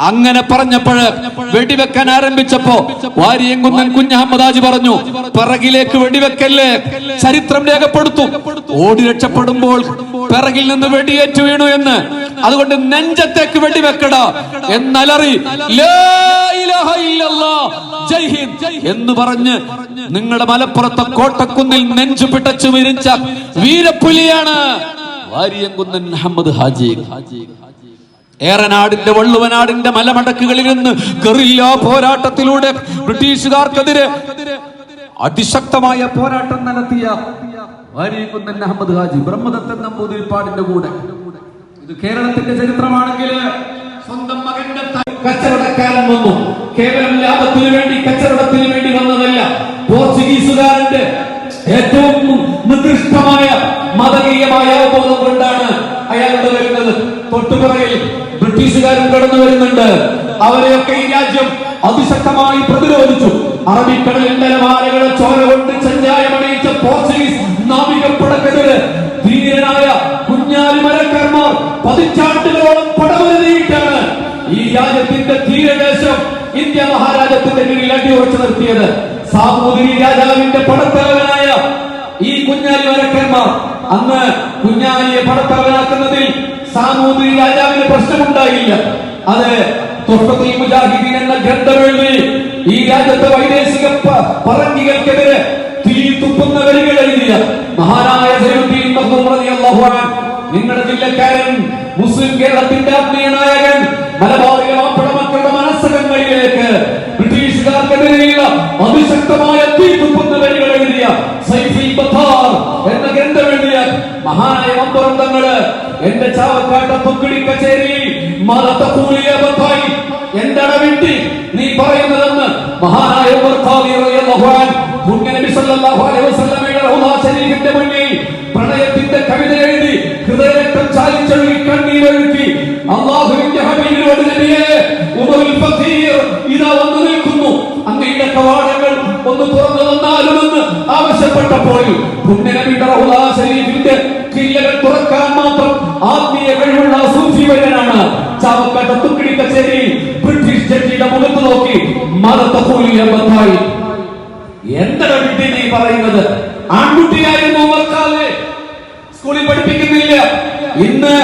അങ്ങനെ പറഞ്ഞപ്പോഴ് വെടിവെക്കാൻ ആരംഭിച്ചപ്പോ വാരിയങ്കുന്നൻ കുഞ്ഞഹമ്മദാജി പറഞ്ഞു പിറകിലേക്ക് വെടിവെക്കല്ലേ? ചരിത്രം രേഖപ്പെടുത്തും. ഓടി രക്ഷപ്പെടുമ്പോൾ പിറകിൽ നിന്ന് വെടിയേറ്റു വീണു എന്ന്. അതുകൊണ്ട് നെഞ്ചത്തേക്ക് വെടിവെക്കട. എന്നലറി എന്ന് പറഞ്ഞ് നിങ്ങളുടെ മലപ്പുറത്തെ കോട്ടക്കുന്നിൽ നെഞ്ചു പിടച്ചു വിരിച്ച വീരപ്പുലിയാണ് വാരിയങ്കുന്നൻ അഹമ്മദ് ഹാജി. ഏറനാടിന്റെ വള്ളുവനാടിന്റെ മലമടക്കുകളിൽ നിന്ന് ഗറില്ല പോരാട്ടത്തിലൂടെ ബ്രിട്ടീഷുകാർക്കെതിരെ അതിശക്തമായ പോരാട്ടം നടത്തിയ അഹമ്മദ് ഹാജി ബ്രഹ്മദത്തൻ നമ്പൂതിരിപ്പാടിന്റെ കൂടെ. ഇത് കേരളത്തിന്റെ ചരിത്രമാണെങ്കിൽ സ്വന്തം മകന്റെ കച്ചവടക്കാരൻ വന്നു. കേവലം ലാഭത്തിനു വേണ്ടി കച്ചവടത്തിന് വേണ്ടി വന്നതല്ല. പോർച്ചുഗീസുകാരന്റെ ഏറ്റവും നികൃഷ്ടമായ മതകീയമായ അവബോധം കൊണ്ടാണ് അയാളുടെ വരുന്നത്. തൊട്ടുപിറകിൽ ബ്രിട്ടീഷുകാരും കടന്നു വരുന്നുണ്ട്. അവരെയൊക്കെ ഈ രാജ്യം അതിശക്തമായി പ്രതിരോധിച്ചു. അറബിക്കടലിൽ നിലവാരകളെ ചോര കൊണ്ട് ചെഞ്ചായമണിയിച്ച പോർച്ചുഗീസ് നാവികപ്പടക്കെതിരെ ധീരനായ കുഞ്ഞാലിമരക്കാർമാർ പതിറ്റാണ്ടുകളോളം പടമരുതിയിട്ടാണ് ഈ രാജ്യത്തിന്റെ ധീരദേശം ഇന്ത്യ മഹാരാജ്യത്തിന്റെ കീഴിൽ അടിയുറച്ചു നിർത്തിയത്. സാമൂതിരി രാജാവിന്റെ പടത്തലവനായ ഈ കുഞ്ഞാലി മരക്കന്മാർ അന്ന് കുഞ്ഞാലിയെ പടത്തലവനാക്കുന്നതിൽ സാമൂതിരി രാജാവിന് പ്രശ്നമുണ്ടായില്ല. അത് മുജാഹിദീൻ എന്ന ഗ്രന്ഥം എഴുതി ഈ രാജ്യത്തെ വൈദേശിക പറങ്കികൾക്കെതിരെ തീ തുപ്പുന്ന വരികൾ എഴുതിയ മഹാനായ നിങ്ങളുടെ ജില്ലക്കാരൻ മുസ്ലിം കേരളത്തിന്റെ ആത്മീയ നായകൻ മലബാറിലെ മാപ്പിള മക്കളുടെ മനസ്സകങ്ങളിലേക്ക് ബ്രിട്ടീഷുകാർക്കെതിരെയുള്ള അതിശക്തമായ തുപ്പുന്ന വരികൾ എഴുതിയ സൈഫി ബത്താർ എന്ന ഗ്രന്ഥം എഴുതിയ മഹാനായ മമ്പുറം എന്റെ ചാവക്കാട്ട പൊക്കിടി കച്ചേരി മതത്തൂലിയ ബത്തായി എന്താണ് വിട്ടി? നീ പറയുന്നതെന്ന് മഹാനായ മുന്നിൽ പ്രണയത്തിന്റെ കവിത എഴുതി ഹൃദയരക്തം ചാലിച്ചൊഴുകി കണ്ണീരൊഴുക്കി അള്ളാഹുവിന്റെ ഹബീബിനോട് നബിയെ ഉമറുൽ ഫഖീർ ഇതാ വന്നു നിൽക്കുന്നു. അങ്ങയുടെ കവാടങ്ങൾ ഒന്ന് തുറന്നു തന്നാലുമെന്ന് ആവശ്യപ്പെട്ടപ്പോൾ പുണ്യനബിയുടെ റൗള ശരീഫിന്റെ കില്ലകൾ തുറക്കാൻ ആത്മീയ കഴിവുള്ള സൂഫി വര്യനാണ് ചാവക്കാട്ട തുക്കിടി കച്ചേരി ബ്രിട്ടീഷ് ജഡ്ജിയുടെ മുഖത്ത് നോക്കി മതത്തൂലിയ ബത്തായി എന്താണ് വിട്ടി നീ പറയുന്നത്? ആൺകുട്ടിയായിരുന്നു സ്കൂളിൽ പഠിപ്പിക്കുന്നില്ല. ഇന്ന്